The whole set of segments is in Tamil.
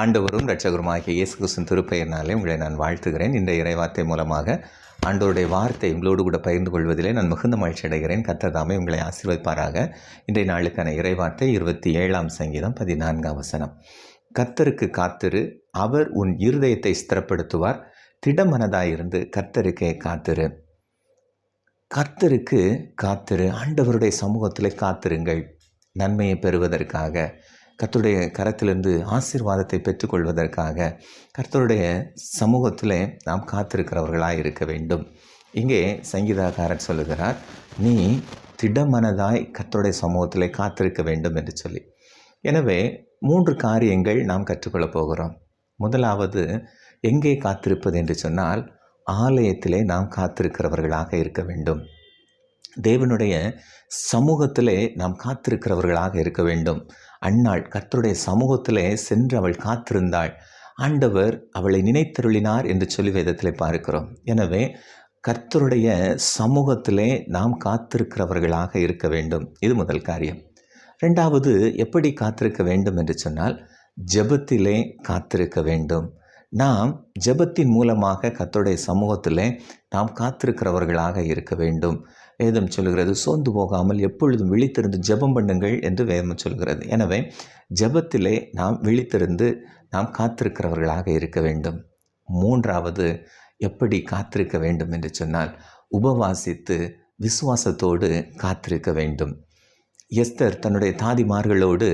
ஆண்டவரும் இரட்சகருமாகிய இயேசு கிறிஸ்தன் திருப்பெயர்னாலே உங்களை நான் வாழ்த்துகிறேன். இந்த இறைவார்த்தை மூலமாக ஆண்டவருடைய வார்த்தை உங்களோடு கூட பகிர்ந்து கொள்வதிலே நான் மிகுந்த மகிழ்ச்சி அடைகிறேன். கத்ததாமே உங்களை ஆசீர்வதிப்பாராக. இன்றைய நாளுக்கான இறைவார்த்தை இருபத்தி ஏழாம் சங்கீதம் பதினான்காம் வசனம். கத்தருக்கு காத்திரு அவர் உன் இருதயத்தை ஸ்திரப்படுத்துவார். திடமனதாயிருந்து கத்தருக்கே காத்திரு. கர்த்தருக்கு காத்திரு ஆண்டவருடைய சமூகத்தில் காத்திருங்கள். நன்மையை பெறுவதற்காக. கர்த்தருடைய கரத்திலிருந்து ஆசீர்வாதத்தை பெற்றுக்கொள்வதற்காக கர்த்தருடைய சமூகத்தில் நாம் காத்திருக்கிறவர்களாக இருக்க வேண்டும். இங்கே சங்கீதாக்காரர் சொல்லுகிறார் நீ திடமனதாய் கர்த்தருடைய சமூகத்தில் காத்திருக்க வேண்டும் என்று சொல்லி. எனவே மூன்று காரியங்கள் நாம் கற்றுக்கொள்ளப் போகிறோம். முதலாவது எங்கே காத்திருப்பது என்று சொன்னால் ஆலயத்திலே நாம் காத்திருக்கிறவர்களாக இருக்க வேண்டும். தேவனுடைய சமூகத்திலே நாம் காத்திருக்கிறவர்களாக இருக்க வேண்டும். அன்னாள் கர்த்தருடைய சமூகத்திலே சென்று அவள் காத்திருந்தாள். ஆண்டவர் அவளை நினைத்தருளினார் என்று சொல்லி வேதத்தில் பார்க்கிறோம். எனவே கர்த்தருடைய சமூகத்திலே நாம் காத்திருக்கிறவர்களாக இருக்க வேண்டும். இது முதல் காரியம். ரெண்டாவது எப்படி காத்திருக்க வேண்டும் என்று சொன்னால் ஜெபத்திலே காத்திருக்க வேண்டும். நாம் ஜெபத்தின் மூலமாக கத்தருடைய சமூகத்திலே நாம் காத்திருக்கிறவர்களாக இருக்க வேண்டும். வேதம் சொல்கிறது. சோர்ந்து போகாமல் எப்பொழுதும் விழித்திருந்து ஜெபம் பண்ணுங்கள் என்று வேதம் சொல்கிறது. எனவே ஜெபத்திலே நாம் விழித்திருந்து நாம் காத்திருக்கிறவர்களாக இருக்க வேண்டும். மூன்றாவது எப்படி காத்திருக்க வேண்டும் என்று சொன்னால் உபவாசித்து விசுவாசத்தோடு காத்திருக்க வேண்டும். எஸ்தர் தன்னுடைய தாதிமார்களோடு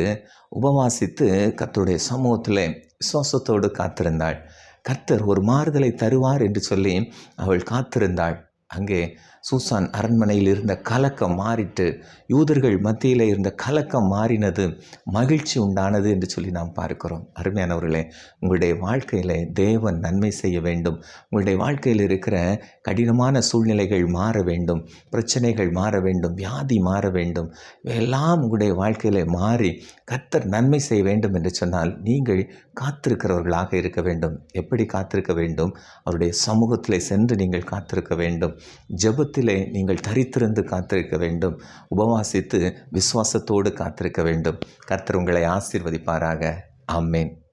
உபவாசித்து கத்தருடைய சமூகத்தில் விசுவாசத்தோடு காத்திருந்தாள். கர்த்தர் ஒரு மாறுதலை தருவார் என்று சொல்லி அவள் காத்திருந்தாள். அங்கே சூசான் அரண்மனையில் இருந்த கலக்கம் மாறிட்டு யூதர்கள் மத்தியில் இருந்த கலக்கம் மாறினது மகிழ்ச்சி உண்டானது என்று சொல்லி நாம் பார்க்கிறோம். அருமையானவர்களே உங்களுடைய வாழ்க்கையில் தேவன் நன்மை செய்ய வேண்டும். உங்களுடைய வாழ்க்கையில் இருக்கிற கடினமான சூழ்நிலைகள் மாற வேண்டும். பிரச்சனைகள் மாற வேண்டும். வியாதி மாற வேண்டும். எல்லாம் உங்களுடைய வாழ்க்கையில் மாறி கத்தர் நன்மை செய்ய வேண்டும் என்று சொன்னால் நீங்கள் காத்திருக்கிறவர்களாக இருக்க வேண்டும். எப்படி காத்திருக்க வேண்டும்? அவருடைய சமூகத்தில் சென்று நீங்கள் காத்திருக்க வேண்டும். ஜபத்திலே நீங்கள் தரித்திருந்து காத்திருக்க வேண்டும். உபவாசித்து விசுவாசத்தோடு காத்திருக்க வேண்டும். கர்த்தர் உங்களை ஆசீர்வதிப்பாராக. ஆமேன்.